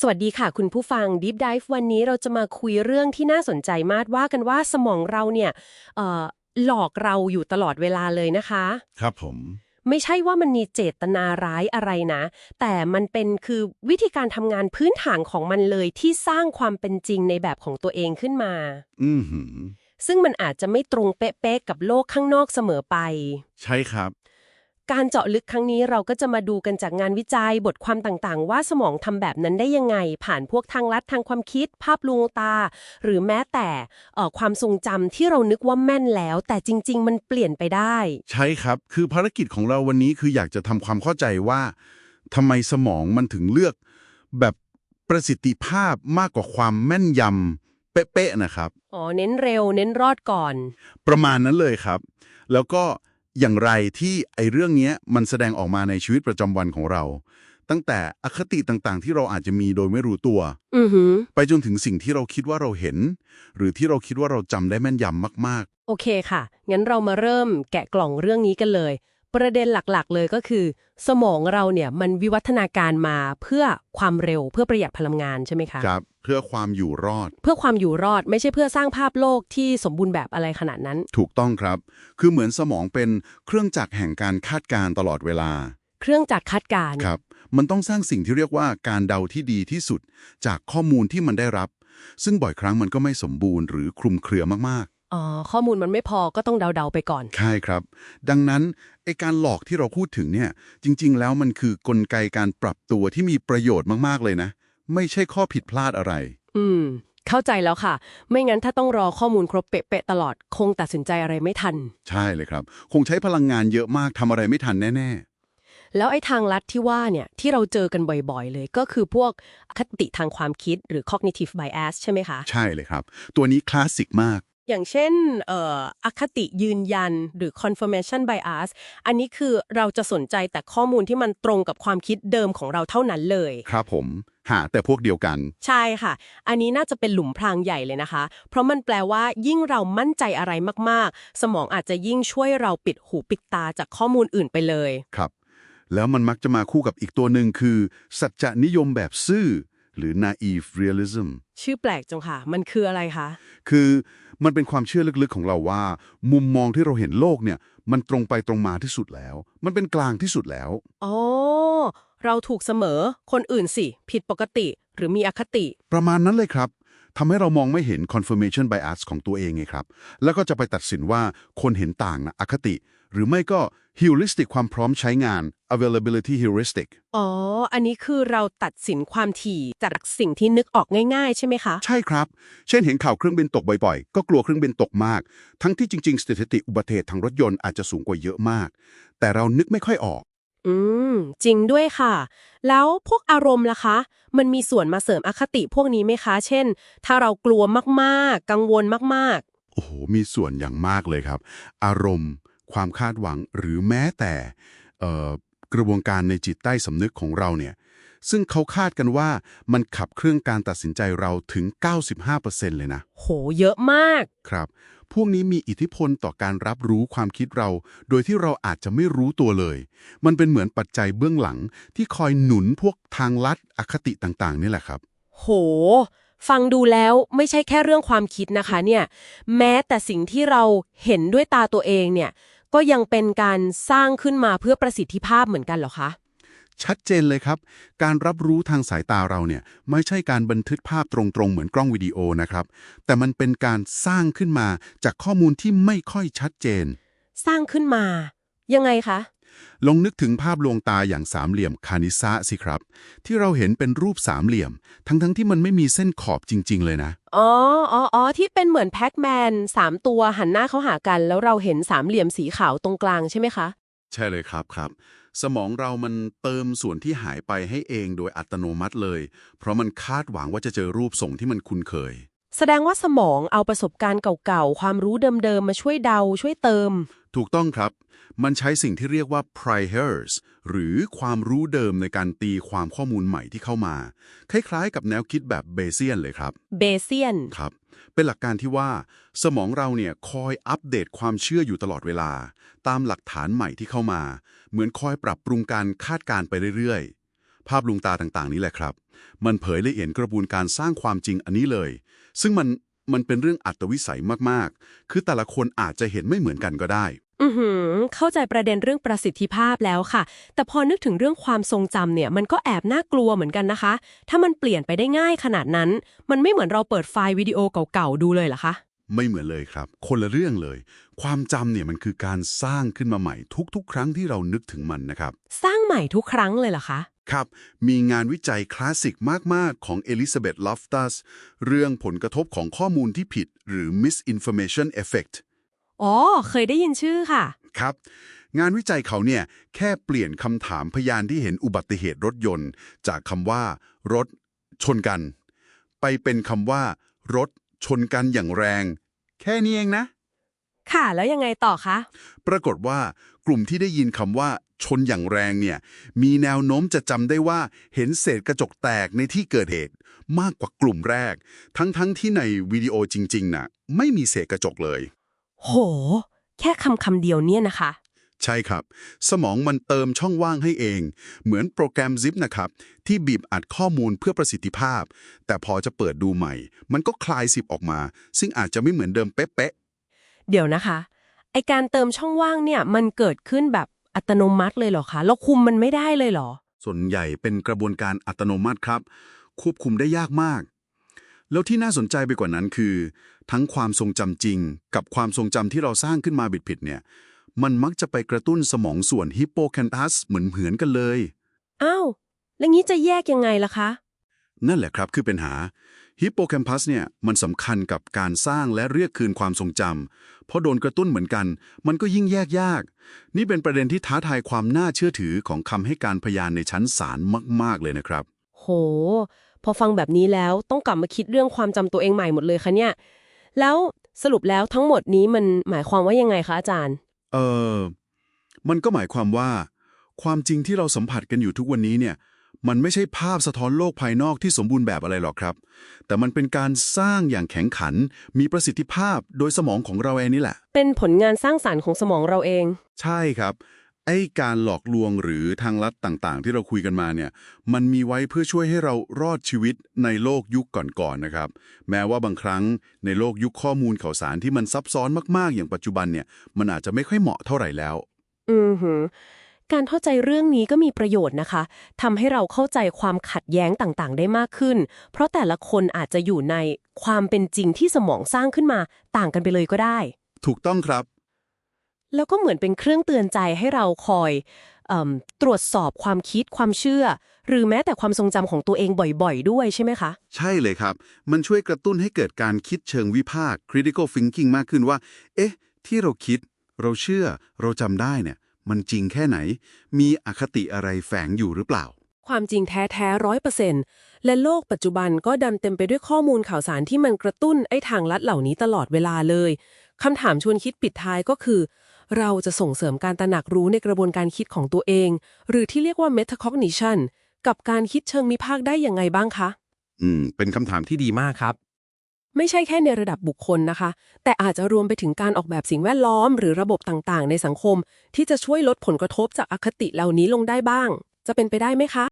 สวัสดีค่ะคุณผู้ฟัง Deep Dive วันนี้เราจะมาคุยเรื่องที่น่าสนใจมากว่ากันว่าสมองเราเนี่ยเอ่อหลอกเราอยู่ตลอดเวลาเลยนะคะ ครับผม ไม่ใช่ว่ามันมีเจตนาร้ายอะไรนะ แต่มันเป็นคือวิธีการทำงานพื้นฐานของมันเลยที่สร้างความเป็นจริงในแบบของตัวเองขึ้นมา อือหือ ซึ่งมันอาจจะไม่ตรงเป๊ะๆกับโลกข้างนอกเสมอไป ใช่ครับ การเจาะลึกครั้งนี้เราก็จะมาดูกันจากงานวิจัยบทความต่างๆ ว่าสมองทำแบบนั้นได้ยังไง ผ่านพวกทางลัดทางความคิด ภาพลวงตา หรือแม้แต่เอ่อความทรงจำที่เรานึกว่าแม่นแล้ว แต่จริง ๆ มันเปลี่ยนไปได้ ใช่ครับ คือภารกิจของเราวันนี้คืออยากจะทำความเข้าใจว่าทำไมสมองมันถึงเลือก แบบประสิทธิภาพมากกว่าความแม่นยำเป๊ะๆนะครับ อ๋อ เน้นเร็ว เน้นรอดก่อน ประมาณนั้นเลยครับ แล้วก็ อย่างไรที่ไอ้เรื่องเนี้ยมันแสดงออกมาในชีวิตประจำวันของเรา ตั้งแต่อคติต่างๆ ที่เราอาจจะมีโดยไม่รู้ตัวอือหือไปจนถึงสิ่งที่เราคิดว่าเราเห็น หรือที่เราคิดว่าเราจำได้แม่นยำมากโอเคค่ะ งั้นเรามาเริ่มแกะกล่องเรื่องนี้กันเลย ประเด็นหลักๆ เลยก็คือ สมองเราเนี่ยมันวิวัฒนาการมาเพื่อความเร็วเพื่อประหยัดพลังงานใช่ไหมคะๆครับ เพื่อความอยู่รอด เพื่อความอยู่รอดไม่ใช่เพื่อสร้างภาพโลกที่สมบูรณ์แบบอะไรขนาดนั้น ถูกต้องครับ คือเหมือนสมองเป็นเครื่องจักรแห่งการคาดการณ์ตลอดเวลา เครื่องจักรคาดการณ์ครับ มันต้องสร้างสิ่งที่เรียกว่าการเดาที่ดีที่สุด จากข้อมูลที่มันได้รับ ซึ่งบ่อยครั้งมันก็ไม่สมบูรณ์หรือคลุมเครือมากอ๋อข้อมูลมันไม่พอก็ต้องเดาๆไปก่อนๆใช่ครับ ดังนั้นไอการหลอกที่เราพูดถึงเนี่ย จริง ๆ แล้วมันคือกลไกการปรับตัวที่มีประโยชน์มากๆเลยนะ ไม่ใช่ข้อผิดพลาดอะไร อืม เข้าใจแล้วค่ะ ไม่งั้นถ้าต้องรอข้อมูลครบเป๊ะๆตลอด คงตัดสินใจอะไรไม่ทัน ใช่เลยครับ คงใช้พลังงานเยอะมากทำอะไรไม่ทันแน่แล้วไอ้ทางลัดที่ว่าเนี่ยที่เราเจอกันบ่อยๆ เลยก็คือพวกอคติทางความคิดหรือ cognitive bias ใช่ไหมคะๆใช่เลยครับ ตัวนี้คลาสสิกมาก อย่างเช่นเอ่ออคติยืนยันหรือ confirmation bias อันนี้คือเราจะสนใจแต่ข้อมูลที่มันตรงกับความคิดเดิมของเราเท่านั้นเลย ครับผม หาแต่พวกเดียวกัน ใช่ค่ะ อันนี้น่าจะเป็นหลุมพรางใหญ่เลยนะคะ เพราะมันแปลว่ายิ่งเรามั่นใจอะไรมากๆ สมองอาจจะยิ่งช่วยเราปิดหูปิดตาจากข้อมูลอื่นไปเลย ครับ แล้วมันมักจะมาคู่กับอีกตัวหนึ่งคือ สัจจนิยมแบบซื่อ หรือ naive realism ชื่อแปลกจังค่ะ มันคืออะไรคะ คือมันเป็นความเชื่อลึกๆของเราว่า มุมมองที่เราเห็นโลกเนี่ย มันตรงไปตรงมาที่สุดแล้ว มันเป็นกลางที่สุดแล้ว อ๋อ เราถูกเสมอ คนอื่นสิ ผิดปกติหรือมีอคติ ประมาณนั้นเลยครับทำให้เรามองไม่เห็น confirmation bias ของตัวเองไงครับ แล้วก็จะไปตัดสินว่าคนเห็นต่างนะอคติ หรือไม่ก็ heuristic ความพร้อมใช้งาน availability heuristic อ๋อ อันนี้คือเราตัดสินความถี่จากสิ่งที่นึกออกง่าย ๆ ใช่ไหมคะ ใช่ครับ เช่นเห็นข่าวเครื่องบินตกบ่อยๆ ก็กลัวเครื่องบินตกมาก ทั้งที่จริง ๆ สถิติอุบัติเหตุทางรถยนต์อาจจะสูงกว่าเยอะมาก แต่เรานึกไม่ค่อยออก อืม จริงด้วยค่ะ แล้วพวกอารมณ์ล่ะคะ มันมีส่วนมาเสริมอคติพวกนี้ไหมคะ เช่น ถ้าเรากลัวมากๆ กังวลมากโอ้โหมีส่วนอย่างมากเลยครับ อารมณ์ ความคาดหวังหรือแม้แต่เอ่อกระบวนการในจิตใต้สำนึกของเราเนี่ย ซึ่งเขาคาดกันว่ามันขับเครื่องการตัดสินใจเราถึง 95%เลยนะ ๆ โห เยอะมาก ครับ พวกนี้มีอิทธิพลต่อการรับรู้ความคิดเรา โดยที่เราอาจจะไม่รู้ตัวเลย มันเป็นเหมือนปัจจัยเบื้องหลังที่คอยหนุนพวกทางลัดอคติต่างๆ นี่แหละครับ โห ฟังดูแล้วไม่ใช่แค่เรื่องความคิดนะคะเนี่ย แม้แต่สิ่งที่เราเห็นด้วยตาตัวเองเนี่ย ก็ยังเป็นการสร้างขึ้นมาเพื่อประสิทธิภาพเหมือนกันเหรอคะ ชัดเจนเลยครับ การรับรู้ทางสายตาเราเนี่ยไม่ใช่การบันทึกภาพตรงๆ เหมือนกล้องวิดีโอนะครับ แต่มันเป็นการสร้างขึ้นมาจากข้อมูลที่ไม่ค่อยชัดเจน สร้างขึ้นมา ยังไงคะ ลองนึกถึงภาพลวงตาอย่างสามเหลี่ยมคานิซะสิครับ ที่เราเห็นเป็นรูปสามเหลี่ยม ทั้งๆที่มันไม่มีเส้นขอบจริง ๆ เลยนะ อ๋ออ๋ออ๋อที่เป็นเหมือนแพ็กแมนสามตัวหันหน้าเข้าหากัน แล้วเราเห็นสามเหลี่ยมสีขาวตรงกลางใช่ไหมคะ ใช่เลยครับครับ สมองเรามันเติมส่วนที่หายไปให้เองโดยอัตโนมัติเลย เพราะมันคาดหวังว่าจะเจอรูปทรงที่มันคุ้นเคย แสดงว่าสมองเอาประสบการณ์เก่าๆ ความรู้เดิมๆ มาช่วยเดา ช่วยเติม ถูกต้องครับ มันใช้สิ่งที่เรียกว่า priors หรือความรู้เดิมในการตีความข้อมูลใหม่ที่เข้ามา คล้ายๆ กับแนวคิดแบบเบเซียนเลยครับ เบเซียน ครับ เป็นหลักการที่ว่า สมองเราเนี่ยคอยอัปเดตความเชื่ออยู่ตลอดเวลา ตามหลักฐานใหม่ที่เข้ามา เหมือนคอยปรับปรุงการคาดการณ์ไปเรื่อยๆ ภาพลวงตาต่างๆ นี้แหละครับ มันเผยละเอียดกระบวนการสร้างความจริงอันนี้เลย ซึ่งมันมันเป็นเรื่องอัตวิสัยมากๆ คือแต่ละคนอาจจะเห็นไม่เหมือนกันก็ได้ อือหือ เข้าใจประเด็นเรื่องประสิทธิภาพแล้วค่ะ แต่พอนึกถึงเรื่องความทรงจำเนี่ย มันก็แอบน่ากลัวเหมือนกันนะคะ ถ้ามันเปลี่ยนไปได้ง่ายขนาดนั้น มันไม่เหมือนเราเปิดไฟล์วิดีโอเก่าๆดูเลยเหรอคะ ไม่เหมือนเลยครับ คนละเรื่องเลย ความจำเนี่ยมันคือการสร้างขึ้นมาใหม่ทุกๆ ครั้งที่เรานึกถึงมันนะครับ สร้างใหม่ทุกครั้งเลยเหรอคะ ครับ มีงานวิจัยคลาสสิกมาก ๆ ของเอลิซาเบธลอฟตัสเรื่องผลกระทบของข้อมูลที่ผิด หรือ misinformation effect อ๋อ เคยได้ยินชื่อค่ะ ครับ งานวิจัยเขาเนี่ยแค่เปลี่ยนคำถามพยานที่เห็นอุบัติเหตุรถยนต์ จากคำว่า รถ ชนกัน ไปเป็นคำว่า รถ ชนกันอย่างแรง แค่นี้เองนะ ค่ะ แล้วยังไงต่อคะ ปรากฏว่ากลุ่มที่ได้ยินคำว่า ชนอย่างแรงเนี่ยมีแนวโน้มจะจำได้ว่าเห็นเศษกระจกแตกในที่เกิดเหตุ มากกว่ากลุ่มแรก ทั้งๆทที่ในวิดีโอจริงๆน่ะไม่มีเศษกระจกเลย โห แค่คำคำเดียวเนี่ยนะคะ ใช่ครับ สมองมันเติมช่องว่างให้เอง เหมือนโปรแกรม Zip นะครับ ที่บีบอัดข้อมูลเพื่อประสิทธิภาพ แต่พอจะเปิดดูใหม่ มันก็คลายสิบออกมา ซึ่งอาจจะไม่เหมือนเดิมเป๊ะเดี๋ยวนะคะไอการเติมช่องว่างเนี่ยมันเกิดขึ้นแบบอัตโนมัติเลยเหรอคะเราคุมมันไม่ได้เลยเหรอๆส่วนใหญ่เป็นกระบวนการอัตโนมัติครับ ควบคุมได้ยากมาก แล้วที่น่าสนใจไปกว่านั้นคือ ทั้งความทรงจำจริง กับความทรงจำที่เราสร้างขึ้นมาบิดผิดเนี่ย มันมักจะไปกระตุ้นสมองส่วนฮิปโปแคนตัสเหมือนเหมือนๆกันเลยอ้าวแล้วงี้จะแยกยังไงล่ะคะ นั่นแหละครับคือปัญหาฮิปโปแคมปัสเนี่ยมันสำคัญกับการสร้างและเรียกคืนความทรงจำเพราะโดนกระตุ้นเหมือนกัน มันก็ยิ่งแยกยาก นี่เป็นประเด็นที่ท้าทายความน่าเชื่อถือของคำให้การพยานในชั้นศาลมาก ๆ เลยนะครับ โห พอฟังแบบนี้แล้วต้องกลับมาคิดเรื่องความจำตัวเองใหม่หมดเลยคะเนี่ย แล้วสรุปแล้วทั้งหมดนี้มันหมายความว่ายังไงคะอาจารย์ เออ มันก็หมายความว่า ความจริงที่เราสัมผัสกันอยู่ทุกวันนี้เนี่ย มันไม่ใช่ภาพสะท้อนโลกภายนอกที่สมบูรณ์แบบอะไรหรอกครับ แต่มันเป็นการสร้างอย่างแข็งขัน มีประสิทธิภาพโดยสมองของเราเองนี่แหละ เป็นผลงานสร้างสารรค์ของสมองเราเอง ใช่ครับ ไอ้การหลอกลวงหรือทางลัดต่างๆ ที่เราคุยกันมาเนี่ย มันมีไว้เพื่อช่วยให้เรารอดชีวิตในโลกยุคก่อนๆนะครับ แม้ว่าบางครั้งในโลกยุคข้อมูลข่าวสารที่มันซับซ้อนมากๆ อย่างปัจจุบันเนี่ย มันอาจจะไม่ค่อยเหมาะเท่าไหร่แล้ว อือหือการเข้าใจเรื่องนี้ก็มีประโยชน์นะคะทำให้เราเข้าใจความขัดแย้งต่างๆ ได้มากขึ้น เพราะแต่ละคนอาจจะอยู่ในความเป็นจริงที่สมองสร้างขึ้นมาต่างกันไปเลยก็ได้ ถูกต้องครับ แล้วก็เหมือนเป็นเครื่องเตือนใจให้เราคอยเอิ่มตรวจสอบความคิดความเชื่อ หรือแม้แต่ความทรงจำของตัวเองบ่อยๆ ด้วยใช่ไหมคะ ใช่เลยครับ มันช่วยกระตุ้นให้เกิดการคิดเชิงวิพากษ์ critical thinking มากขึ้นว่า เอ๊ะ ที่เราคิด เราเชื่อ เราจำได้เนี่ยมันจริงแค่ไหน มีอคติอะไรแฝงอยู่หรือเปล่า ความจริงแท้ๆร้อยเปอร์เซ็นต์และโลกปัจจุบันก็ดันเต็มไปด้วยข้อมูลข่าวสารที่มันกระตุ้นไอ้ทางลัดเหล่านี้ตลอดเวลาเลยคำถามชวนคิดปิดท้ายก็คือ เราจะส่งเสริมการตระหนักรู้ในกระบวนการคิดของตัวเอง หรือที่เรียกว่า metacognition กับการคิดเชิงวิพากษ์ได้ยังไงบ้างคะ อืม เป็นคำถามที่ที่ดีมากครับ ไม่ใช่แค่ในระดับบุคคลนะคะ แต่อาจจะรวมไปถึงการออกแบบสิ่งแวดล้อม หรือระบบต่างๆ ในสังคม ที่จะช่วยลดผลกระทบจากอคติเหล่านี้ลงได้บ้าง จะเป็นไปได้ไหมคะ